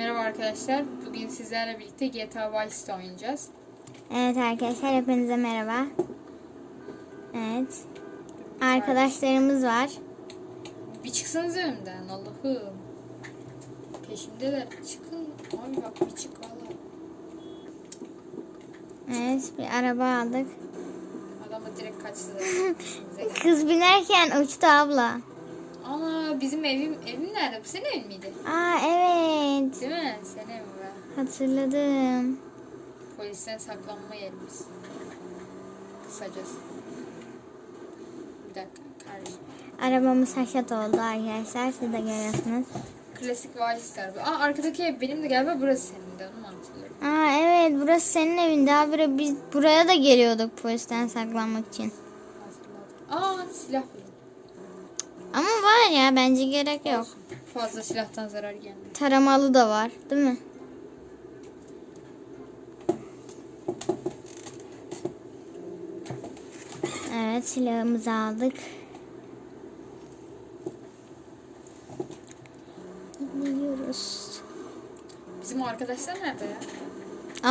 Merhaba arkadaşlar. Bugün sizlerle birlikte GTA Vice City oynayacağız. Evet arkadaşlar hepinize merhaba. Evet. Arkadaşlarımız var. Bir çıksanız önümden Allah'ım. Peşimdeler. Çıkın. Abi bak bir çık valla. Evet bir araba aldık. Adama direkt kaçtı. Kız binerken uçtu abla. Bizim evim evim nerede? Bu senin evin miydi? Aa evet. Değil mi? Senin evin be. Hatırladım. Polisten saklanma yerimiz. Kısacası. Bir dakika. Kardeşim. Arabamız haşat oldu arkadaşlar. Siz de görüyorsunuz. Klasik City araba. Aa arkadaki ev benim de galiba burası senin de. Onu hatırlıyorum? Aa evet burası senin evin. Daha böyle biz buraya da geliyorduk polisten saklanmak için. Hatırladım. Aa silah buldum. Ama var ya bence gerek yok. Fazla silahtan zarar gelmiyor. Taramalı da var değil mi? Evet silahımızı aldık. Gidiyoruz. Bizim arkadaşlar nerede ya?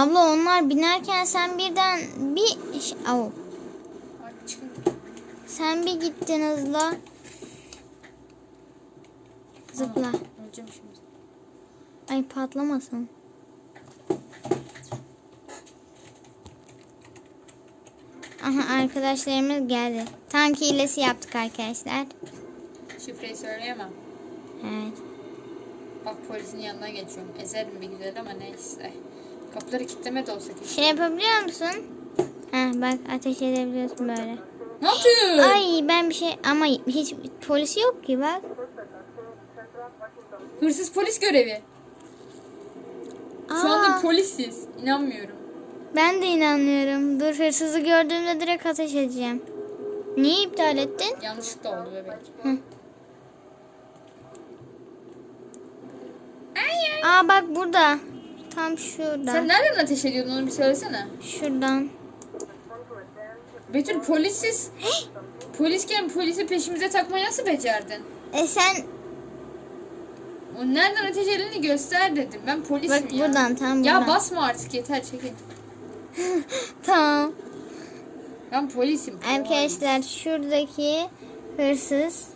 Abla onlar binerken sen birden bir çıkın. sen bir gittin hızla. Zıpla. Öleceğim şimdi. Ay patlamasın. Aha arkadaşlarımız geldi. Tank hilesi yaptık arkadaşlar. Şifreyi söyleyemem. Evet. Bak polisin yanına geçiyorum. Ezerim bir güzel ama neyse. Kapıları kilitleme de olsa keşke. Şey yapabiliyor musun? Ha bak ateş edebiliyorsun böyle. Ne yapıyorsun? Ay ben bir şey ama hiç polis yok ki bak. Hırsız polis görevi. Şu Aa, anda polisiz. İnanmıyorum. ben de inanmıyorum. Dur hırsızı gördüğümde direkt ateş edeceğim. Niye iptal ettin? Yanlışlıkla oldu bebek. Hı. Aa bak burada. Tam şurada. Sen nereden ateş ediyordun onu bir söylesene. Şuradan. Betül polissiz. Polisken polisi peşimize takmayı nasıl becerdin? E sen O nereden ateş edildiğini göster dedim. Ben polisim bak ya. buradan tam buradan. Ya basma artık yeter çekin. Tamam. Ben polisim. Arkadaşlar şuradaki hırsız.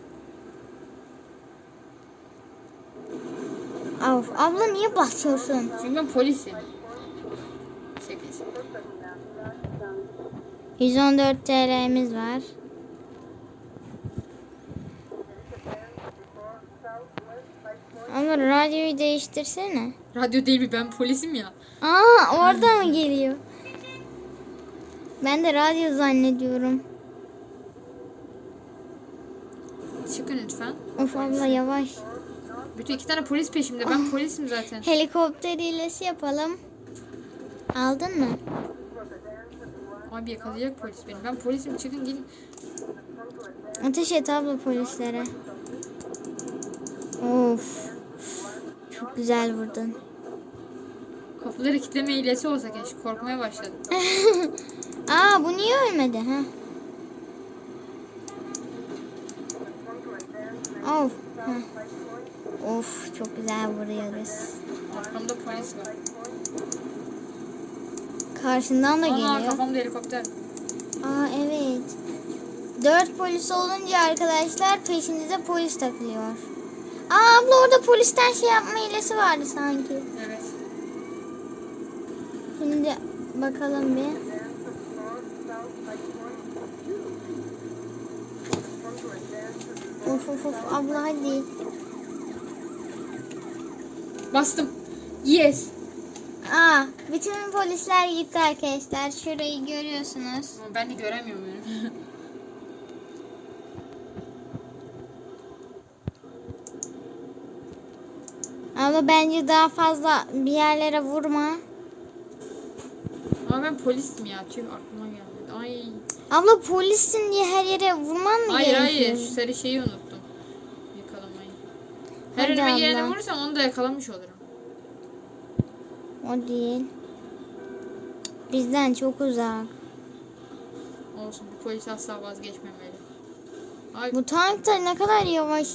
Of abla niye basıyorsun? Çünkü ben polisim. Sekiz. 114 TL'miz var. Ama radyoyu değiştirsene. Radyo değil mi ben polisim ya. Aa orada mı geliyor? Ben de radyo zannediyorum. Çıkın lütfen. Of abla yavaş. Bütün iki tane polis peşimde. Ben polisim zaten. Helikopter hilesi yapalım. Aldın mı? Abi yakalayacak polis beni. Ben polisim çıkın gelin. Ateş et abla polislere. Of. Çok güzel vurdun. Kapıları kilitleme hilesi olsa keşke. Korkmaya başladım. Aa bu niye ölmedi ha? Of. heh. Of çok güzel vuruyoruz. Arkamda polis var. Karşından da Aa geliyor. kafamda helikopter. Aa evet. Dört polis olunca arkadaşlar peşinize polis takılıyor. Aa abla orada polisten şey yapma hilesi vardı sanki. Evet. Şimdi bakalım bir. Of of of abla hadi. Bastım. Yes. Aa bütün polisler gitti arkadaşlar. Şurayı görüyorsunuz. Ama ben de göremiyorum yani. Bence daha fazla bir yerlere vurma. Ama ben polisim ya. Tüh aklıma gelmedi. Ay. Abla polissin diye her yere vurman mı Hayır gerekiyor? hayır. Şu sarı şeyi unuttum. Yakalamayı. Her Hadi önüme gelene abla. vurursam onu da yakalamış olurum. O değil. Bizden çok uzak. Olsun bu polis asla vazgeçmemeli. Ay Bu tank da ne kadar yavaş.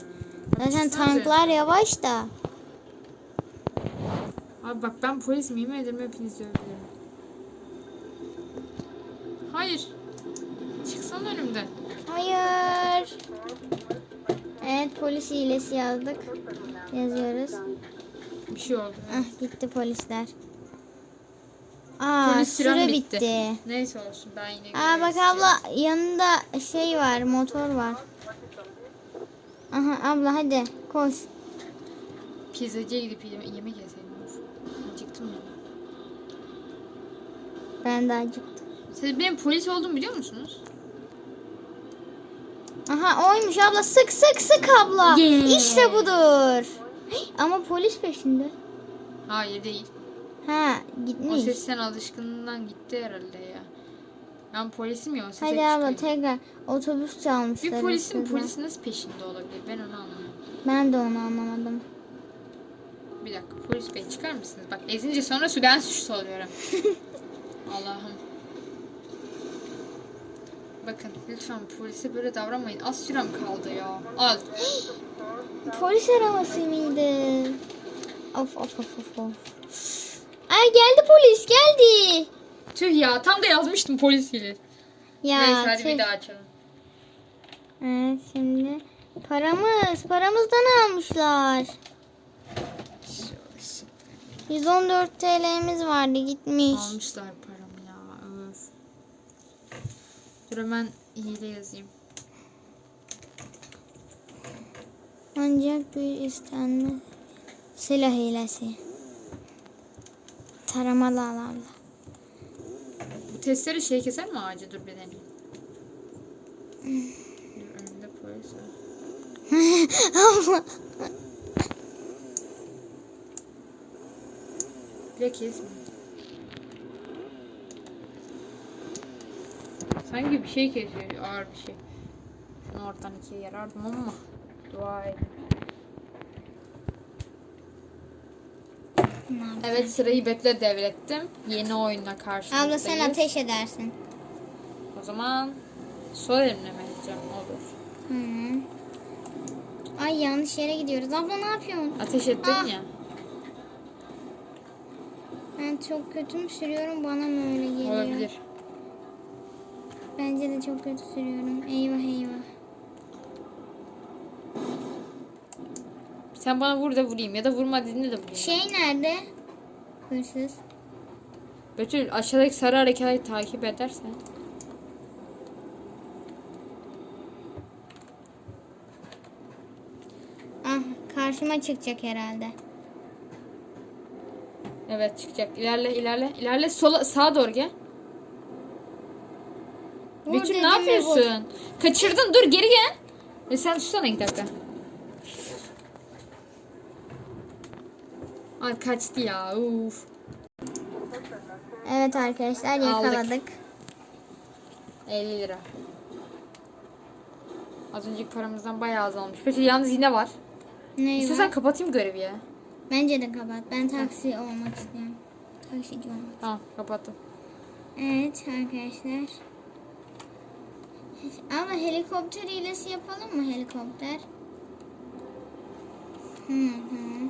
Zaten tanklar yavaş da. Abi bak ben polis miyim ederim hepinizi öldürürüm. Hayır. Çıksan önümden. Hayır. Evet polis hilesi yazdık. Yazıyoruz. Bir şey oldu. Ah gitti polisler. Aa Polis süren süre bitti. bitti. Neyse olsun ben yine Aa bak görevimi abla yanında şey var motor var. Aha abla hadi koş. Pizzacıya gidip yeme yemek yeseydim. Of. Acıktım ya. Ben de acıktım. Siz benim polis olduğumu biliyor musunuz? Aha oymuş abla sık sık sık abla. Yeah. İşte budur. Hey, Ama polis peşinde. Hayır değil. Ha O gitmiş. ses sen alışkınlığından gitti herhalde ya. Ben polisim ya o sese Hadi abla tekrar otobüs çalmışlar. Bir polisin hırsızlar. polisi nasıl peşinde olabilir? Ben onu anlamıyorum. Ben de onu anlamadım. Bir dakika polis bey çıkar mısınız? Bak ezince sonra su ben suçlu oluyorum. Allah'ım. Bakın lütfen polise böyle davranmayın. Az sürem kaldı ya. Az. Polis arabası mıydı? Of of of of of. Ay geldi polis geldi. Tüh ya tam da yazmıştım polis gelir. Ya Neyse hadi tüh. bir daha açalım. Evet şimdi paramız paramızdan almışlar. 114 TL'miz vardı gitmiş. Almışlar Dur hemen hile yazayım. Ancak bir istenme. Silah hilesi. Taramalı alarla. Bu testleri şey keser mi ağacı? Dur bir deneyeyim. Dur önümde polis var. Abla. Bile kesmiyor. Sanki bir şey kesiyor. Ağır bir şey. Şunu ortadan ikiye yarardım ama. Dua edin. Evet sırayı Betül'e devrettim. Yeni oyunla karşınızdayız. Abla sen ateş edersin. O zaman sol elimle mi edeceğim? Olur. Hı. Ay yanlış yere gidiyoruz. Abla ne yapıyorsun? Ateş ettin Ah. ya. Ben çok kötü mü sürüyorum bana mı öyle geliyor? Olabilir. Bence de çok kötü sürüyorum. Eyvah eyvah. Sen bana vur da vurayım ya da vurma dediğinde de vurayım. Şey nerede? Hırsız. Betül aşağıdaki sarı hareketi takip edersen. Ah karşıma çıkacak herhalde. Evet çıkacak. İlerle ilerle. ilerle sola sağa doğru gel. Vur Betül ne yapıyorsun? Kaçırdın dur geri gel. Ve sen tutsana iki dakika. Ay kaçtı ya. Uf. Evet arkadaşlar yakaladık. 50 lira. Az önceki paramızdan bayağı azalmış. Betül yalnız yine var. Ne İstiyorsan var? kapatayım görevi ya. Bence de kapat. Ben taksi olmak istiyorum. Taksici olmak. Tamam kapattım. Evet arkadaşlar. Ama helikopter hilesi yapalım mı helikopter? Hı hı.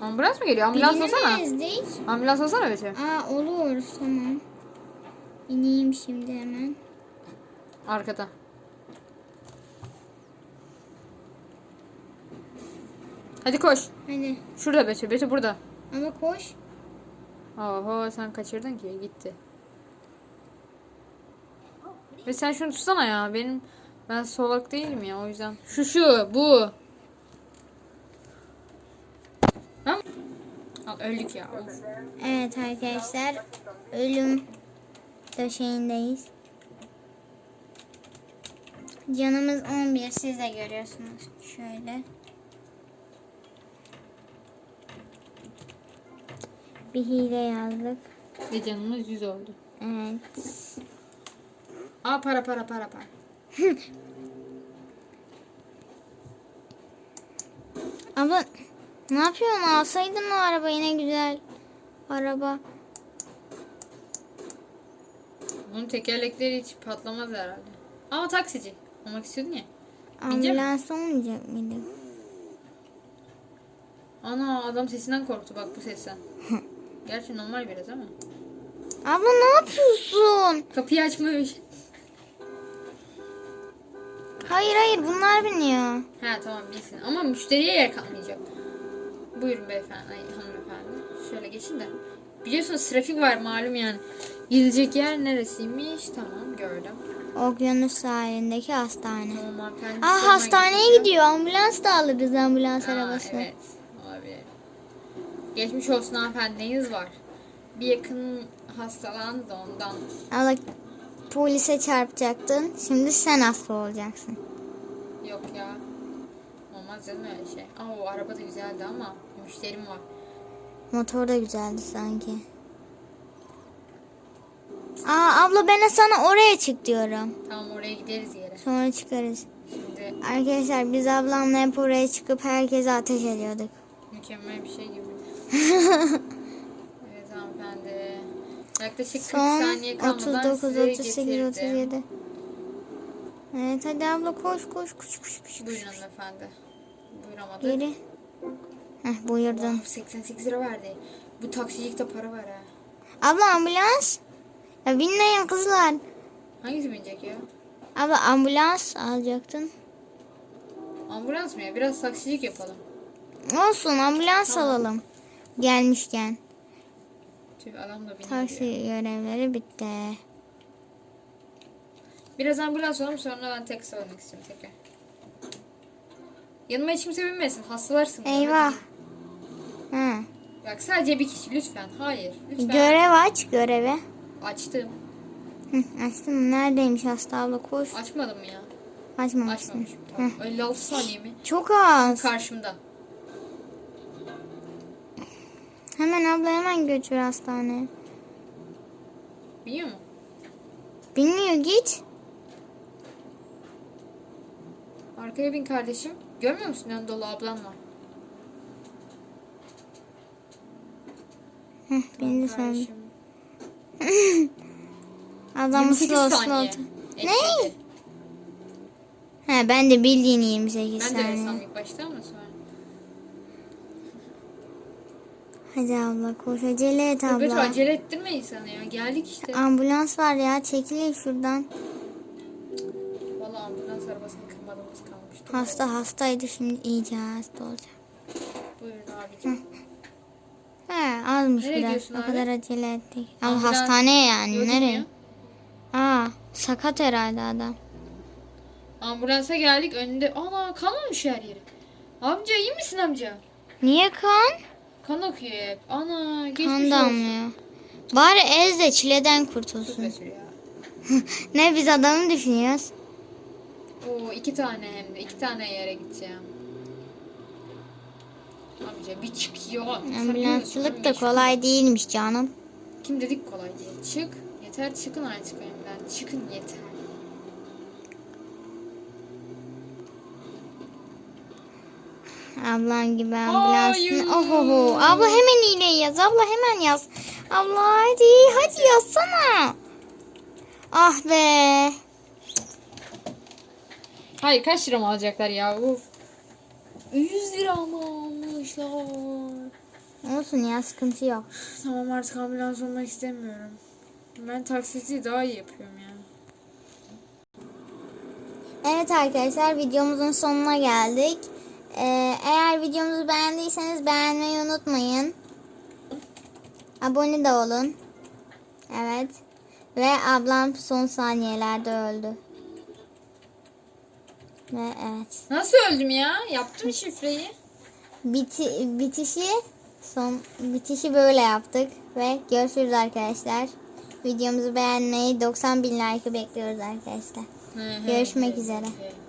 Ambulans mı geliyor? Ambulans Birini olsana. mi ezdik? Ambulans olsana Betül. Aa olur tamam. İneyim şimdi hemen. Arkada. Hadi koş. Hadi Şurada Betül. Betül burada. ama koş. Oho sen kaçırdın ki gitti. Ve sen şunu tutsana ya. Benim ben solak değilim ya o yüzden. Şu şu bu. Tamam. Al öldük ya. Of. Evet arkadaşlar ölüm döşeğindeyiz. Canımız 11 siz de görüyorsunuz. Şöyle. Bir hile yazdık. Ve canımız 100 oldu. Evet. Aa para para para para. Abla ne yapıyorsun? Alsaydın o arabayı ne güzel. Araba. Bunun tekerlekleri hiç patlamaz herhalde. Ama taksici. Olmak istiyordun ya. Ambulans olmayacak mıydı? Ana adam sesinden korktu bak bu sesten. Gerçi normal biraz ama. Abla ne yapıyorsun? Kapıyı açmış. Hayır hayır bunlar biniyor. Ha tamam bilsin ama müşteriye yer kalmayacak. Buyurun beyefendi, ay, hanımefendi. Şöyle geçin de. Biliyorsunuz trafik var malum yani. Gidecek yer neresiymiş? Tamam gördüm. Okyanus sahilindeki hastane. Tamam hanımefendi. Aa hastaneye getireceğim. gidiyor. Ambulans da alırız ambulans Aa, arabası. Evet olabilir. Geçmiş olsun hanımefendiniz var. Bir yakın hastalandı da ondan. Allah polise çarpacaktın. Şimdi sen hasta olacaksın. Yok ya. Olmaz canım öyle şey. Aa o araba da güzeldi ama müşterim var. Motor da güzeldi sanki. Aa abla ben sana oraya çık diyorum. Tamam oraya gideriz yere. Sonra çıkarız. Şimdi Arkadaşlar biz ablamla hep oraya çıkıp herkese ateş ediyorduk. mükemmel bir şey gibi. Yaklaşık 40 Son saniye kalmadan 39, size 38, getirdim. 37. Evet hadi abla koş koş koş koş koş. Buyurun hanımefendi. Buyuramadık. Geri. Heh buyurdun. Wow, 88 lira verdi. Bu taksicilikte para var ha. Abla ambulans. Ya binmeyin kızlar. Hangisi binecek ya? Abla ambulans alacaktın. Ambulans mı ya? Biraz taksicilik yapalım. Olsun ambulans Tamam. alalım. Gelmişken. Tüh adam da biniyor. Taksi ya. görevleri bitti. Biraz ambulans olalım sonra ben taksi almak istiyorum tekrar. Yanıma hiç kimse binmesin. Hastalarsın. beni. Eyvah. Ha. Bak sadece bir kişi lütfen. Hayır. Lütfen. Görev aç görevi. Açtım. Hı, açtım. Neredeymiş hasta abla koş. Açmadım ya? Açmamışsın. Açmamışım. Tamam. 56 saniye mi? Çok az. Karşımda. Hemen abla hemen götür hastaneye. Biliyor mu? Bilmiyor git. Arkaya bin kardeşim. Görmüyor musun? Yan dolu ablam var. Heh, bindi sen. Ablam 28 slow saniye. slow. Ekledi. Ne? He ben de bildiğin 28 Ben de öyle saniye. sandım ilk başta ama sonra. Hadi abla koş acele et abla. acele ettirme insanı ya. Geldik işte. Ambulans var ya çekilin şuradan. Valla ambulans arabasını kırmadığımız kalmıştı. Hasta hastaydı şimdi iyice hasta olacak. Buyurun abicim. He azmış Nereye biraz. O abi? kadar acele ettik. Ama Ambulans- hastaneye yani Yok, nereye? Aa sakat herhalde adam. Ambulansa geldik önünde. Ana kan olmuş her yeri. Amca iyi misin amca? Niye kan? Kan akıyor hep. Ana geçmiş Kan damlıyor. Bari ez de çileden kurtulsun. Ne biz adamı düşünüyoruz. Oo iki tane hem de. iki tane yere gideceğim. Amca bir çık ya. Ambulansçılık da kolay değilmiş canım. Kim dedik kolay diye. Çık. Yeter çıkın artık önümden. Çıkın yeter. Ablam gibi ambulansın. Ohoho. Abla hemen iğneyi yaz. Abla hemen yaz. Abla hadi hadi yazsana. Ah be. Hayır kaç lira mı alacaklar ya? Uf. 100 lira mı almışlar? Olsun ya sıkıntı yok. Tamam artık ambulans olmak istemiyorum. Ben taksiciyi daha iyi yapıyorum ya. Evet arkadaşlar videomuzun sonuna geldik. Ee, eğer videomuzu beğendiyseniz beğenmeyi unutmayın. Abone de olun. Evet. Ve ablam son saniyelerde öldü. Ve evet. Nasıl öldüm ya? Yaptım şifreyi. Biti, bitişi son bitişi böyle yaptık ve görüşürüz arkadaşlar. Videomuzu beğenmeyi 90 bin like bekliyoruz arkadaşlar. Görüşmek üzere. Evet.